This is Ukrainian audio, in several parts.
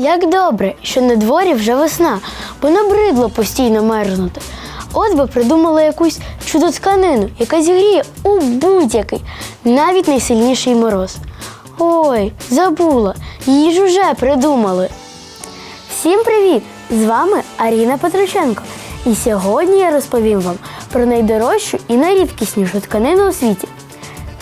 Як добре, що на дворі вже весна, бо набридло постійно мерзнути. От би придумали якусь чудотканину, яка зігріє у будь-який, навіть найсильніший мороз. Ой, забула, її ж уже придумали. Всім привіт! З вами Аріна Петроченко. І сьогодні я розповім вам про найдорожчу і найрідкіснішу тканину у світі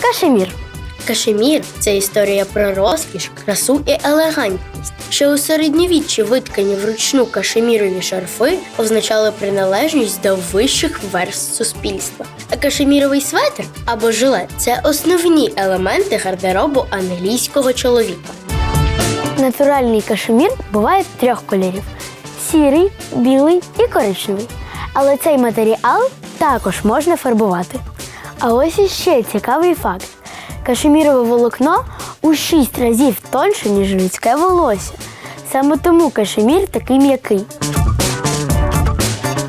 кашемір. Кашемір це історія про розкіш, красу і елегантність. Ще у середньовіччі виткані вручну кашемірові шарфи означали приналежність до вищих верств суспільства. А кашеміровий светр або жилет це основні елементи гардеробу англійського чоловіка. Натуральний кашемір буває трьох кольорів: сірий, білий і коричневий. Але цей матеріал також можна фарбувати. А ось іще цікавий факт: кашемірове волокно у 6 разів тоньше, ніж людське волосся. Саме тому кашемір такий м'який.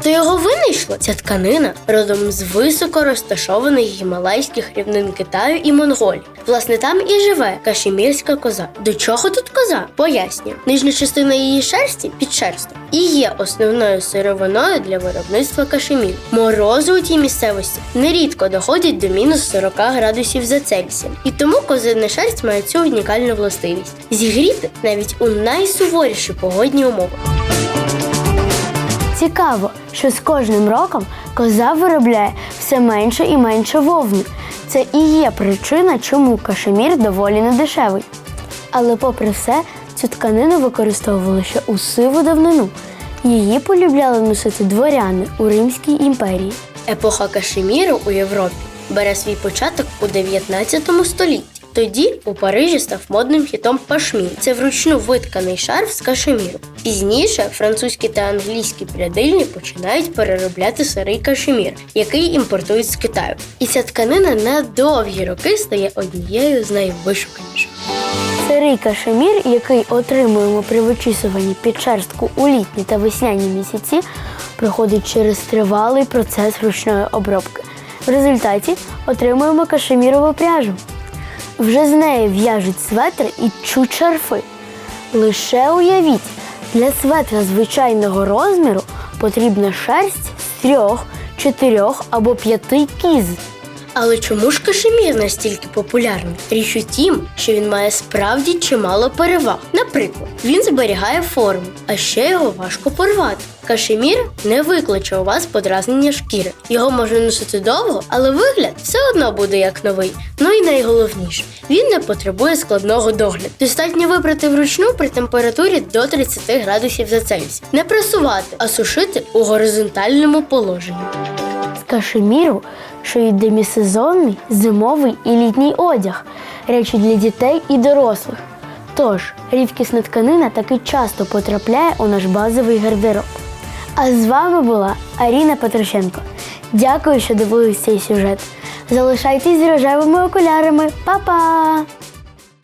То його винайшла ця тканина родом з високо розташованих гімалайських рівнин Китаю і Монголії. Власне, там і живе кашемірська коза. До чого тут коза? Пояснюю. Нижня частина її шерсті під шерстом і є основною сировиною для виробництва кашеміру. Морози у тій місцевості нерідко доходять до мінус 40 градусів за Цельсієм. І тому козина шерсть має цю унікальну властивість зігріти навіть у найсуворіші погодні умови. Цікаво, що з кожним роком коза виробляє все менше і менше вовни. Це і є причина, чому кашемір доволі недешевий. Але попри все, цю тканину використовували ще у сиву давнину. Її полюбляли носити дворяни у Римській імперії. Епоха кашеміру у Європі бере свій початок у 19 столітті. Тоді у Парижі став модним хітом пашмін. Це вручну витканий шарф з кашеміру. Пізніше французькі та англійські прядильні починають переробляти сирий кашемір, який імпортують з Китаю. І ця тканина на довгі роки стає однією з найвишуканіших. Сирий кашемір, який отримуємо при вичісуванні під шерстку у літні та весняні місяці, проходить через тривалий процес ручної обробки. В результаті отримуємо кашемірову пряжу. Вже з неї в'яжуть светри і чуть шарфи. Лише уявіть, для светра звичайного розміру потрібна шерсть з трьох, чотирьох або п'яти кіз. Але чому ж кашемір настільки популярний? Річ у тім, що він має справді чимало переваг. Наприклад, він зберігає форму, а ще його важко порвати. Кашемір не викличе у вас подразнення шкіри. Його можна носити довго, але вигляд все одно буде як новий. Ну і найголовніше, він не потребує складного догляду. Достатньо випрати вручну при температурі до 30 градусів за Цельсій. Не пресувати, а сушити у горизонтальному положенні. З кашеміру шиють демісезонний, зимовий і літній одяг, речі для дітей і дорослих. Тож, рідкісна тканина таки часто потрапляє у наш базовий гардероб. А з вами була Аріна Петрушенко. Дякую, що дивились цей сюжет. Залишайтесь з рожевими окулярами. Па-па!